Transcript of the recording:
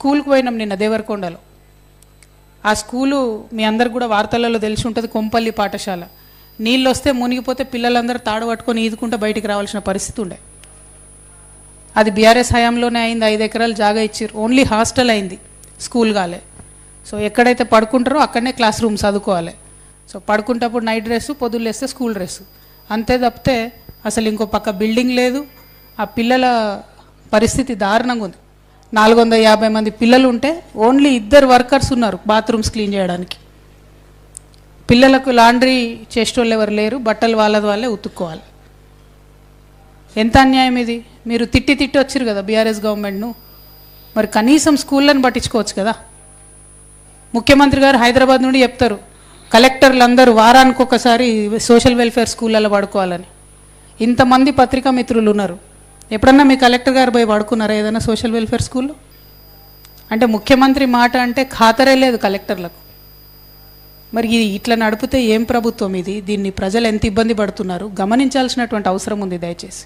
స్కూల్కి పోయినాం నిన్న దేవరకొండలో. ఆ స్కూలు మీ అందరు కూడా వార్తలలో తెలిసి ఉంటుంది కొంపల్లి పాఠశాల. నీళ్ళు వస్తే మునిగిపోతే పిల్లలందరూ తాడు పట్టుకొని ఈదుకుంటూ బయటికి రావాల్సిన పరిస్థితి ఉండే. అది బీఆర్ఎస్ హయాంలోనే అయింది ఐదు ఎకరాలు జాగా ఇచ్చారు ఓన్లీ హాస్టల్ అయింది స్కూల్ కాలే. సో ఎక్కడైతే పడుకుంటారో అక్కడనే క్లాస్ రూమ్ చదువుకోవాలి. సో పడుకుంటప్పుడు నైట్ డ్రెస్ పొద్దులేస్తే స్కూల్ డ్రెస్ అంతే తప్పితే అసలు ఇంకో పక్క బిల్డింగ్ లేదు. ఆ పిల్లల పరిస్థితి దారుణంగా ఉంది. నాలుగు వందల యాభై మంది పిల్లలు ఉంటే ఓన్లీ ఇద్దరు వర్కర్స్ ఉన్నారు బాత్రూమ్స్ క్లీన్ చేయడానికి. పిల్లలకు లాండ్రీ చేసేటోళ్ళు ఎవరు లేరు బట్టలు వాళ్ళది వాళ్ళే ఉతుక్కోవాలి. ఎంత అన్యాయం ఇది? మీరు తిట్టి తిట్టి వచ్చారు కదా బీఆర్ఎస్ గవర్నమెంట్ను. మరి కనీసం స్కూళ్ళని పట్టించుకోవచ్చు కదా? ముఖ్యమంత్రి గారు హైదరాబాద్ నుండి చెప్తారు కలెక్టర్లు అందరూ వారానికి ఒకసారి సోషల్ వెల్ఫేర్ స్కూళ్ళలో పడుకోవాలని. ఇంతమంది పత్రికా మిత్రులు ఉన్నారు ఎప్పుడన్నా మీ కలెక్టర్ గారు పోయి పడుకున్నారా ఏదైనా సోషల్ వెల్ఫేర్ స్కూల్లో? అంటే ముఖ్యమంత్రి మాట అంటే ఖాతరే లేదు కలెక్టర్లకు. మరి ఇది ఇట్లా నడిపితే ఏం ప్రభుత్వం ఇది? దీన్ని ప్రజలు ఎంత ఇబ్బంది పడుతున్నారు? గమనించాల్సినటువంటి అవసరం ఉంది దయచేసి.